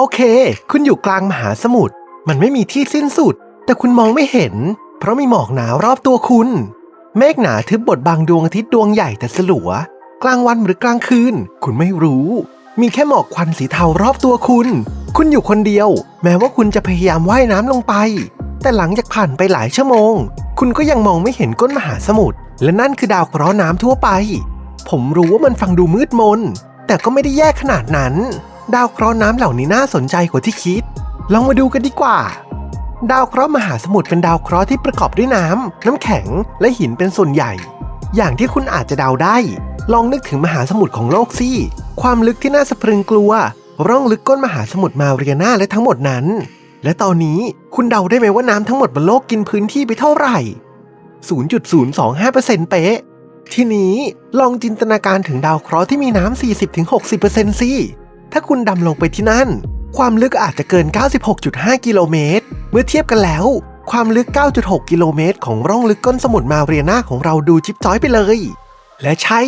โอเค คุณอยู่กลางมหาสมุทร มันไม่มีที่สิ้นสุด แต่คุณมองไม่เห็น เพราะมีหมอกหนารอบตัวคุณ เมฆหนาทึบบดบังดวงอาทิตย์ดวงใหญ่แต่สลัว กลางวันหรือกลางคืน คุณไม่รู้ มีแค่หมอกควันสีเทารอบตัวคุณ คุณอยู่คนเดียว แม้ว่าคุณจะพยายามว่ายน้ำลงไป แต่หลังจากผ่านไปหลายชั่วโมง คุณก็ยังมองไม่เห็นก้นมหาสมุทร และนั่นคือดาวเคราะห์น้ำทั่วไป ผมรู้ว่ามันฟังดูมืดมน แต่ก็ไม่ได้แย่ขนาดนั้น ดาวเคราะห์น้ำเหล่านี้น่าสนใจกว่าที่คิด ลองมาดูกันดีกว่า ดาวเคราะห์มหาสมุทรเป็นดาวเคราะห์ที่ประกอบด้วยน้ำ น้ำแข็ง และหินเป็นส่วนใหญ่ อย่างที่คุณอาจจะเดาได้ ลองนึกถึงมหาสมุทรของโลกสิ ความลึกที่น่าสะพรึงกลัว ร่องลึกก้นมหาสมุทรมาเรียนาและทั้งหมดนั้น และตอนนี้คุณเดาได้ไหมว่าน้ำทั้งหมดบนโลกกินพื้นที่ไปเท่าไหร่ 0.025%เป๊ะ ทีนี้ลองจินตนาการถึงดาวเคราะห์ที่มีน้ำ40-60%สิ ถ้าคุณดำลงไปที่นั่น ความลึกอาจจะเกิน 96.5 กิโลเมตร เมื่อเทียบกันแล้ว ความลึก 9.6 กิโลเมตร ของร่องลึกก้นสมุทรมาเรียนาของเราดูจิ๊บจ้อยไปเลย และใช่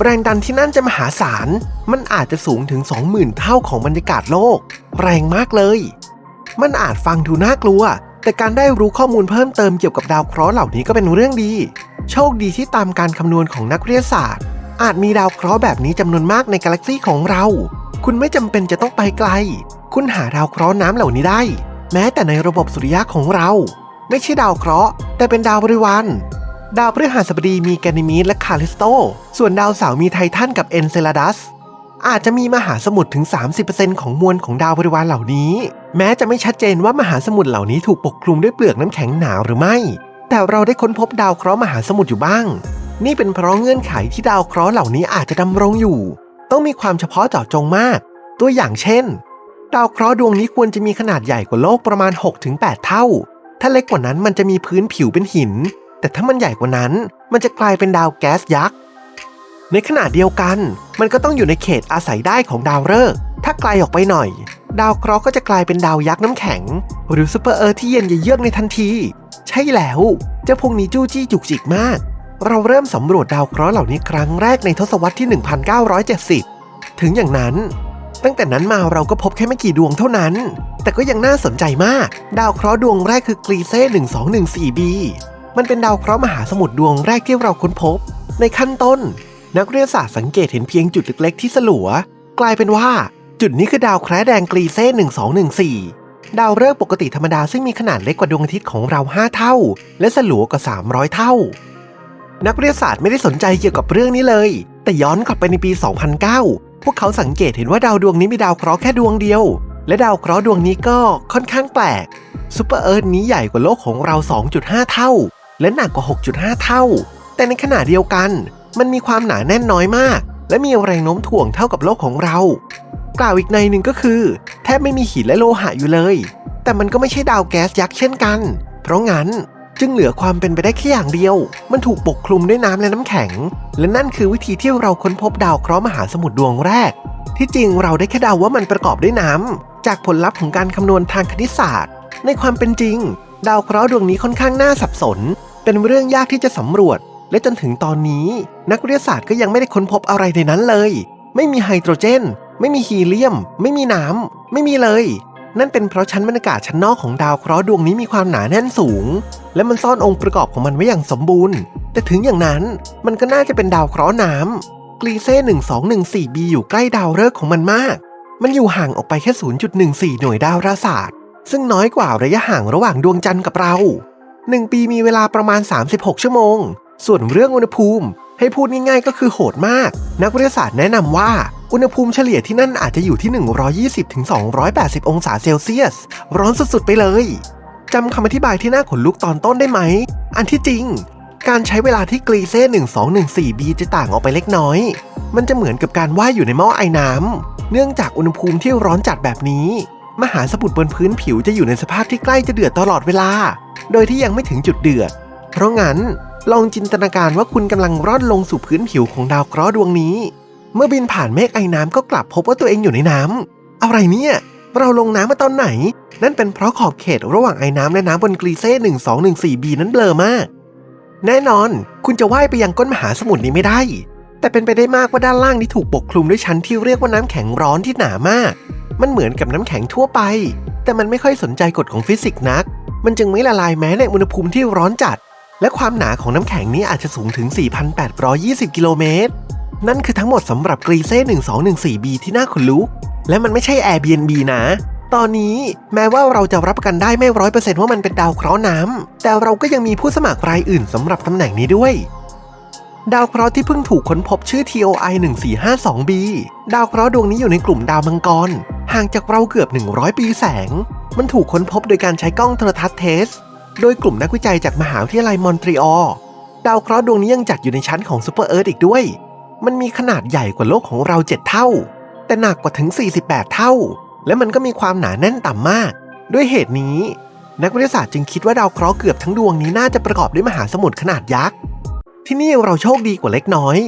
แรงดันที่นั่นจะมหาศาล มันอาจจะสูงถึง 20,000 เท่าของบรรยากาศโลก แรงมากเลย มันอาจฟังดูน่ากลัว แต่การได้รู้ข้อมูลเพิ่มเติมเกี่ยวกับดาวเคราะห์เหล่านี้ก็เป็นเรื่องดี โชคดีที่ตามการคำนวณของนักวิทยาศาสตร์อาจมีดาวเคราะห์แบบนี้จำนวนมากในกาแล็กซีของเรา คุณไม่จำเป็นจะต้องไปไกล คุณหาดาวเคราะห์น้ำเหล่านี้ได้ แม้แต่ในระบบสุริยะของเรา ไม่ใช่ดาวเคราะห์ แต่เป็นดาวบริวารดาวพฤหัสบดีมีแกนิมีดและคาลิสโต ส่วนดาวเสาร์มีไททันกับเอนเซลาดัส อาจจะมีมหาสมุทรถึง 30%ของมวลของดาวบริวารเหล่านี้ แม้จะไม่ชัดเจนว่ามหาสมุทรเหล่านี้ถูกปกคลุมด้วยเปลือกน้ำแข็งหนาวหรือไม่ แต่เราได้ค้นพบดาวเคราะห์มหาสมุทรอยู่บ้าง นี่เป็นเพราะเงื่อนไขที่ดาวเคราะห์เหล่านี้อาจจะดำรงอยู่ ต้องมีความเฉพาะเจาะจงมาก ตัวอย่างเช่น ดาวเคราะห์ดวงนี้ควรจะมีขนาดใหญ่กว่าโลกประมาณ 6-8 เท่า ถ้าเล็กกว่านั้นมันจะมีพื้นผิวเป็นหิน แต่ถ้ามันใหญ่กว่านั้น มันจะกลายเป็นดาวแก๊สยักษ์ ในขณะเดียวกัน มันก็ต้องอยู่ในเขตอาศัยได้ของดาวฤกษ์ ถ้าไกลออกไปหน่อย ดาวเคราะห์ก็จะกลายเป็นดาวยักษ์น้ำแข็ง หรือซูเปอร์เอิร์ธที่เย็นเยือกในทันที ใช่แล้ว เจ้าพวกนี้จู้จี้จุกจิกมาก เราเริ่มสำรวจดาวเคราะห์เหล่านี้ครั้งแรกในทศวรรษที่ 1970 ถึงอย่างนั้น ตั้งแต่นั้นมาเราก็พบแค่ไม่กี่ดวงเท่านั้น แต่ก็ยังน่าสนใจมาก ดาวเคราะห์ดวงแรกคือกรีเซ่ 1214b มันเป็นดาวเคราะห์มหาสมุทรดวงแรกที่เราค้นพบ ในขั้นต้น นักวิทยาศาสตร์สังเกตเห็นเพียงจุดเล็กๆที่สลัว กลายเป็นว่า จุดนี้คือดาวแคระแดงกรีเซ่ 1214 ดาวฤกษ์ปกติธรรมดาซึ่งมีขนาดเล็กกว่าดวงอาทิตย์ของเรา 5 เท่า และสลัวกว่า 300 เท่า นักวิทยาศาสตร์ไม่ได้สนใจเกี่ยวกับเรื่องนี้เลย แต่ย้อนกลับไปในปี 2009 พวกเขาสังเกตเห็นว่าดาวดวงนี้มีดาวเคราะห์แค่ดวงเดียว และดาวเคราะห์ดวงนี้ก็ค่อนข้างแปลกซูเปอร์เอิร์ธนี้ใหญ่กว่าโลกของเรา 2.5 เท่า และหนักกว่า 6.5 เท่า แต่ในขณะเดียวกัน มันมีความหนาแน่นน้อยมาก และมีแรงโน้มถ่วงเท่ากับโลกของเรา กล่าวอีกในหนึ่งก็คือ แทบไม่มีหินและโลหะอยู่เลย แต่มันก็ไม่ใช่ดาวแก๊สยักษ์เช่นกัน เพราะงั้น จึงเหลือความเป็นไปได้แค่อย่างเดียว มันถูกปกคลุมด้วยน้ำและน้ำแข็ง และนั่นคือวิธีที่เราค้นพบดาวเคราะห์มหาสมุทรดวงแรก ที่จริงเราได้แค่เดาว่ามันประกอบด้วยน้ำ จากผลลัพธ์ของการคำนวณทางคณิตศาสตร์ ในความเป็นจริง ดาวเคราะห์ดวงนี้ค่อนข้างน่าสับสน เป็นเรื่องยากที่จะสำรวจ และจนถึงตอนนี้ นักวิทยาศาสตร์ก็ยังไม่ได้ค้นพบอะไรในนั้นเลย ไม่มีไฮโดรเจน ไม่มีฮีเลียม ไม่มีน้ำไม่มีเลย นั่นเป็นเพราะชั้นบรรยากาศชั้นนอกของดาวเคราะห์ดวงนี้มีความหนาแน่นสูง และมันซ่อนองค์ประกอบของมันไว้อย่างสมบูรณ์ แต่ถึงอย่างนั้นมันก็น่าจะเป็นดาวเคราะห์น้ำกรีเซ่ 1214b อยู่ใกล้ดาวฤกษ์ของมันมาก มันอยู่ห่างออกไปแค่ 0.14 หน่วยดาวราศาสตร์ ซึ่งน้อยกว่าระยะห่างระหว่างดวงจันทร์กับเรา 1 ปีมีเวลาประมาณ 36 ชั่วโมง ส่วนเรื่องอุณหภูมิ ให้พูดง่ายๆก็คือโหดมาก นักวิทยาศาสตร์แนะนำว่า อุณหภูมิเฉลี่ยที่นั่นอาจจะอยู่ที่ 120-280 องศาเซลเซียส ร้อนสุดๆไปเลยจำคำอธิบายที่น่าขนลุกตอนต้นได้ไหม อันที่จริง การใช้เวลาที่กรีเซ่ 1214b จะต่างออกไปเล็กน้อย มันจะเหมือนกับการว่ายอยู่ในหม้อไอ้น้ำ เนื่องจากอุณหภูมิที่ร้อนจัดแบบนี้ มหาสมุทรบนพื้นผิวจะอยู่ในสภาพที่ใกล้จะเดือดตลอดเวลา โดยที่ยังไม่ถึงจุดเดือด เพราะงั้นลองจินตนาการว่าคุณกำลังร่อนลงสู่พื้นผิวของดาวเคราะห์ดวงนี้ เมื่อบินผ่านเมฆไอ้น้ำก็กลับพบว่าตัวเองอยู่ในน้ำอะไรเนี่ย เราลงน้ำมาตอนไหน นั่นเป็นเพราะขอบเขตระหว่างไอ้น้ำและน้ำบนกรีเซ่ 1214b นั้นเบลอมาก แน่นอน คุณจะว่ายไปยังก้นมหาสมุทรนี้ไม่ได้ แต่เป็นไปได้มากว่าด้านล่างนี้ถูกปกคลุมด้วยชั้นที่เรียกว่าน้ำแข็งร้อนที่หนามาก มันเหมือนกับน้ำแข็งทั่วไป แต่มันไม่ค่อยสนใจกฎของฟิสิกส์นัก มันจึงไม่ละลายแม้ในอุณหภูมิที่ร้อนจัดและความหนาของน้ำแข็งนี้อาจจะสูงถึง 4,820 กิโลเมตร นั่นคือทั้งหมดสำหรับกรีเซ่ 1214b ที่น่าขนลุก และมันไม่ใช่ Airbnb นะ ตอนนี้แม้ว่าเราจะรับประกันได้ไม่ร้อยเปอร์เซ็นต์ว่ามันเป็นดาวเคราะห์น้ำ แต่เราก็ยังมีผู้สมัครรายอื่นสำหรับตำแหน่งนี้ด้วย ดาวเคราะห์ที่เพิ่งถูกค้นพบชื่อ TOI 1452b ดาวเคราะห์ดวงนี้อยู่ในกลุ่มดาวมังกร ห่างจากเราเกือบ 100 ปีแสง มันถูกค้นพบโดยการใช้กล้องโทรทัศน์เทส โดยกลุ่มนักวิจัยจากมหาวิทยาลัยมอนทรีออล ดาวเคราะห์ดวงนี้ยังจัดอยู่ในชั้นของซูเปอร์เอิร์ธอีกด้วย มันมีขนาดใหญ่กว่าโลกของเรา 7 เท่า แต่หนักกว่าถึง 48 เท่า และมันก็มีความหนาแน่นต่ำมาก ด้วยเหตุนี้ นักวิทยาศาสตร์จึงคิดว่าดาวเคราะห์เกือบทั้งดวงนี้น่าจะประกอบด้วยมหาสมุทรขนาดยักษ์ ที่นี่เราโชคดีกว่าเล็กน้อย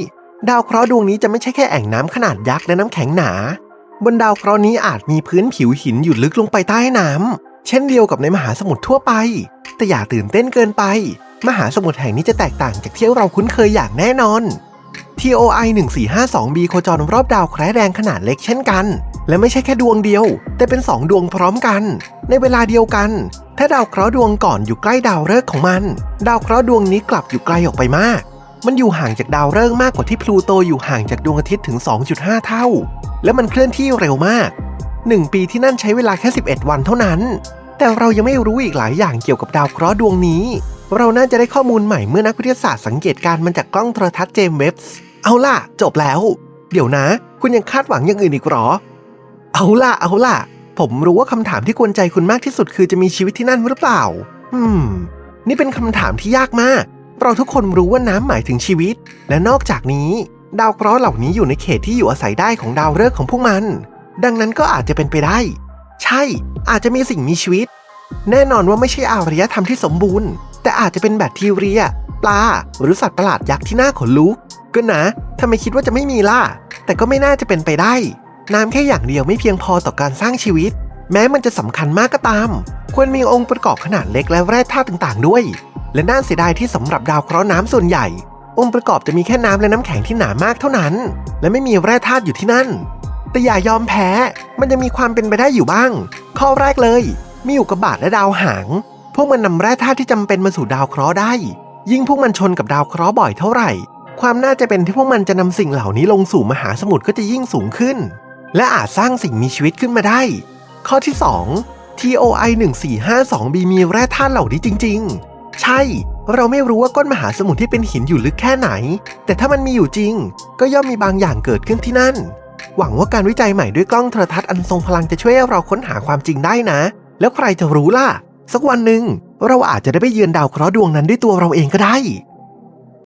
ดาวเคราะห์ดวงนี้จะไม่ใช่แค่แอ่งน้ำขนาดยักษ์และน้ำแข็งหนา บนดาวเคราะห์นี้อาจมีพื้นผิวหินอยู่ลึกลงไปใต้น้ำเช่นเดียวกับในมหาสมุทรทั่วไป แต่อย่าตื่นเต้นเกินไป มหาสมุทรแห่งนี้จะแตกต่างจากที่เราคุ้นเคยอย่างแน่นอน TOI 1452b โคจรรอบดาวแคระแดงขนาดเล็กเช่นกัน และไม่ใช่แค่ดวงเดียว แต่เป็น 2 ดวงพร้อมกัน ในเวลาเดียวกัน ถ้าดาวเคราะห์ดวงก่อนอยู่ใกล้ดาวฤกษ์ของมัน ดาวเคราะห์ดวงนี้กลับอยู่ไกลออกไปมาก มันอยู่ห่างจากดาวฤกษ์มากกว่าที่พลูโตอยู่ห่างจากดวงอาทิตย์ถึง 2.5 เท่า และมันเคลื่อนที่เร็วมาก 1 ปีที่นั่นใช้เวลาแค่ 11 วันเท่านั้น แต่เรายังไม่รู้อีกหลายอย่างเกี่ยวกับดาวเคราะห์ดวงนี้ เราน่าจะได้ข้อมูลใหม่เมื่อนักวิทยาศาสตร์สังเกตการณ์มันจากกล้องโทรทัศน์เจมส์เว็บส์เอาล่ะ จบแล้ว เดี๋ยวนะ คุณยังคาดหวังอย่างอื่นอีกหรอ เอาล่ะ เอาล่ะ ผมรู้ว่าคำถามที่กวนใจคุณมากที่สุดคือจะมีชีวิตที่นั่นหรือเปล่า อืม นี่เป็นคำถามที่ยากมาก เราทุกคนรู้ว่าน้ำหมายถึงชีวิต และนอกจากนี้ ดาวเคราะห์เหล่านี้อยู่ในเขตที่อยู่อาศัยได้ของดาวฤกษ์ของพวกมัน ดังนั้นก็อาจจะเป็นไปได้ ใช่ อาจจะมีสิ่งมีชีวิต แน่นอนว่าไม่ใช่อารยธรรมที่สมบูรณ์ แต่อาจจะเป็นแบคทีเรีย ปลา หรือสัตว์ประหลาดยักษ์ที่น่าขนลุก ก็นะทำไมคิดว่าจะไม่มีล่ะ แต่ก็ไม่น่าจะเป็นไปได้ น้ำแค่อย่างเดียวไม่เพียงพอต่อการสร้างชีวิต แม้มันจะสำคัญมากก็ตาม ควรมีองค์ประกอบขนาดเล็กและแร่ธาตุต่างๆ ด้วย และน่าเสียดายที่สำหรับดาวเคราะห์น้ำส่วนใหญ่ องค์ประกอบจะมีแค่น้ำและน้ำแข็งที่หนามากเท่านั้น และไม่มีแร่ธาตุอยู่ที่นั่น แต่อย่ายอมแพ้ มันจะมีความเป็นไปได้อยู่บ้าง ข้อแรกเลย มีอุกกาบาตและดาวหาง พวกมันนำแร่ธาตุที่จำเป็นมาสู่ดาวเคราะห์ได้ ยิ่งพวกมันชนกับดาวเคราะห์บ่อยเท่าไหร่ ความน่าจะเป็นที่พวกมันจะนำสิ่งเหล่านี้ลงสู่มหาสมุทรก็จะยิ่งสูงขึ้น และอาจสร้างสิ่งมีชีวิตขึ้นมาได้ ข้อที่ 2 TOI 1452b มีแร่ธาตุเหล่านี้จริง ๆ ใช่ เราไม่รู้ว่าก้นมหาสมุทรที่เป็นหินอยู่ลึกแค่ไหน แต่ถ้ามันมีอยู่จริง ก็ย่อมมีบางอย่างเกิดขึ้นที่นั่น หวังว่าการวิจัยใหม่ด้วยกล้องโทรทัศน์อันทรงพลังจะช่วยเราค้นหาความจริงได้นะ แล้วใครจะรู้ล่ะ สักวันหนึ่งเราอาจจะได้ไปเยือนดาวเคราะห์ดวงนั้นด้วยตัวเราเองก็ได้